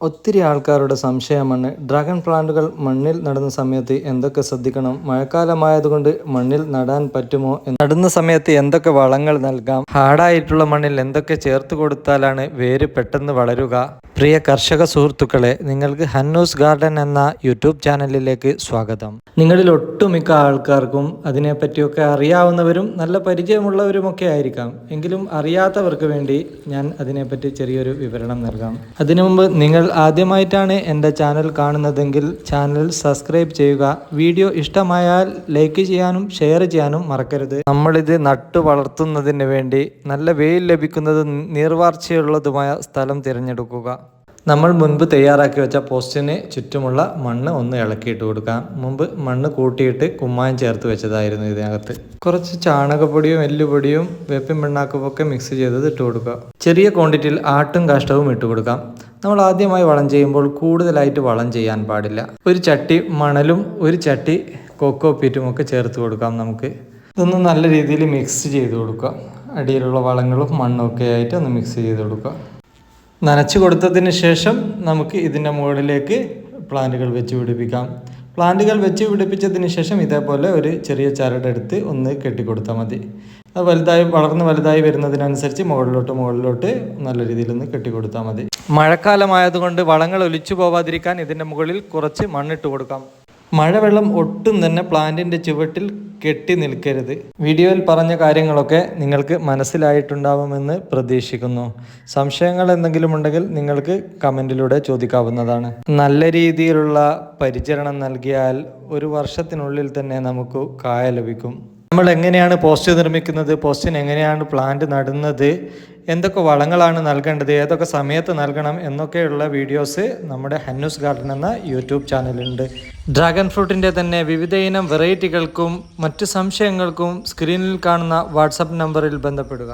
ഒത്തിരി ആൾക്കാരുടെ സംശയമാണ്. ഡ്രാഗൺ പ്ലാന്റുകൾ മണ്ണിൽ നടുന്ന സമയത്ത് എന്തൊക്കെ ശ്രദ്ധിക്കണം? മഴക്കാലമായതുകൊണ്ട് മണ്ണിൽ നടാൻ പറ്റുമോ? നടുന്ന സമയത്ത് എന്തൊക്കെ വളങ്ങൾ നൽകാം? ഹാർഡായിട്ടുള്ള മണ്ണിൽ എന്തൊക്കെ ചേർത്ത് കൊടുത്താലാണ് വേര് പെട്ടെന്ന് വളരുക? പ്രിയ കർഷക സുഹൃത്തുക്കളെ നിങ്ങൾക്ക് ഹന്നൂസ് ഗാർഡൻ എന്ന യൂട്യൂബ് ചാനലിലേക്ക് സ്വാഗതം. നിങ്ങളിൽ ഒട്ടുമിക്ക ആൾക്കാർക്കും അതിനെപ്പറ്റിയൊക്കെ അറിയാവുന്നവരും നല്ല പരിചയമുള്ളവരുമൊക്കെ ആയിരിക്കാം. എങ്കിലും അറിയാത്തവർക്ക് വേണ്ടി ഞാൻ അതിനെപ്പറ്റി ചെറിയൊരു വിവരണം നൽകാം. അതിനു മുമ്പ് നിങ്ങൾ ആദ്യമായിട്ടാണ് എന്റെ ചാനൽ കാണുന്നതെങ്കിൽ ചാനൽ സബ്സ്ക്രൈബ് ചെയ്യുക. വീഡിയോ ഇഷ്ടമായാൽ ലൈക്ക് ചെയ്യാനും ഷെയർ ചെയ്യാനും മറക്കരുത്. നമ്മളിത് നട്ടു വളർത്തുന്നതിന് വേണ്ടി നല്ല വെയിൽ ലഭിക്കുന്നതും നീർവാർച്ചയുള്ളതുമായ സ്ഥലം തിരഞ്ഞെടുക്കുക. നമ്മൾ മുൻപ് തയ്യാറാക്കി വെച്ച പോസ്റ്റിന് ചുറ്റുമുള്ള മണ്ണ് ഒന്ന് ഇളക്കിയിട്ട് കൊടുക്കാം. മുമ്പ് മണ്ണ് കൂട്ടിയിട്ട് കുമ്മായം ചേർത്ത് വെച്ചതായിരുന്നു ഇതിനകത്ത്. കുറച്ച് ചാണകപ്പൊടിയും എല്ലുപൊടിയും വേപ്പിൻ പിണ്ണാക്കുമൊക്കെ മിക്സ് ചെയ്തത് ഇട്ട് കൊടുക്കുക. ചെറിയ ക്വാണ്ടിറ്റിയിൽ ആട്ടും കാഷ്ടവും ഇട്ട് കൊടുക്കാം. നമ്മൾ ആദ്യമായി വളം ചെയ്യുമ്പോൾ കൂടുതലായിട്ട് വളം ചെയ്യാൻ പാടില്ല. ഒരു ചട്ടി മണലും ഒരു ചട്ടി കൊക്കോ പീറ്റും ഒക്കെ ചേർത്ത് കൊടുക്കാം നമുക്ക്. ഇതൊന്ന് നല്ല രീതിയിൽ മിക്സ് ചെയ്ത് കൊടുക്കുക. അടിയിലുള്ള വളങ്ങളും മണ്ണും ഒക്കെ ആയിട്ട് ഒന്ന് മിക്സ് ചെയ്ത് കൊടുക്കുക. നനച്ചു കൊടുത്തതിന് ശേഷം നമുക്ക് ഇതിന്റെ മുകളിലേക്ക് പ്ലാന്റുകൾ വെച്ച് പിടിപ്പിക്കാം. പ്ലാന്റുകൾ വെച്ച് പിടിപ്പിച്ചതിന് ശേഷം ഇതേപോലെ ഒരു ചെറിയ ചരടെടുത്ത് ഒന്ന് കെട്ടിക്കൊടുത്താൽ മതി. അത് വലുതായി വളർന്ന് വലുതായി വരുന്നതിനനുസരിച്ച് മുകളിലോട്ട് മുകളിലോട്ട് നല്ല രീതിയിൽ ഒന്ന് കെട്ടിക്കൊടുത്താൽ മതി. മഴക്കാലമായതുകൊണ്ട് വളങ്ങൾ ഒലിച്ചു പോവാതിരിക്കാൻ ഇതിന്റെ മുകളിൽ കുറച്ച് മണ്ണിട്ട് കൊടുക്കാം. മഴവെള്ളം ഒട്ടും തന്നെ പ്ലാന്റിന്റെ ചുവട്ടിൽ കെട്ടി നിൽക്കരുത്. വീഡിയോയിൽ പറഞ്ഞ കാര്യങ്ങളൊക്കെ നിങ്ങൾക്ക് മനസ്സിലായിട്ടുണ്ടാവുമെന്ന് പ്രതീക്ഷിക്കുന്നു. സംശയങ്ങൾ എന്തെങ്കിലും ഉണ്ടെങ്കിൽ നിങ്ങൾക്ക് കമന്റിലൂടെ ചോദിക്കാവുന്നതാണ്. നല്ല രീതിയിലുള്ള പരിചരണം നൽകിയാൽ ഒരു വർഷത്തിനുള്ളിൽ തന്നെ നമുക്ക് കായ ലഭിക്കും. നമ്മൾ എങ്ങനെയാണ് പോസ്റ്റ് നിർമ്മിക്കുന്നത് പോസ്റ്റിന് എങ്ങനെയാണ് പ്ലാന്റ് നടുന്നത് എന്തൊക്കെ വളങ്ങളാണ് നൽകേണ്ടത് ഏതൊക്കെ സമയത്ത് നൽകണം എന്നൊക്കെയുള്ള വീഡിയോസ് നമ്മുടെ ഹന്നൂസ് ഗാർഡൻ എന്ന യൂട്യൂബ് ചാനലുണ്ട് ഡ്രാഗൺ ഫ്രൂട്ടിന്റെ തന്നെ വിവിധ ഇനം വെറൈറ്റികൾക്കും മറ്റ് സംശയങ്ങൾക്കും സ്ക്രീനിൽ കാണുന്ന വാട്സപ്പ് നമ്പറിൽ ബന്ധപ്പെടുക.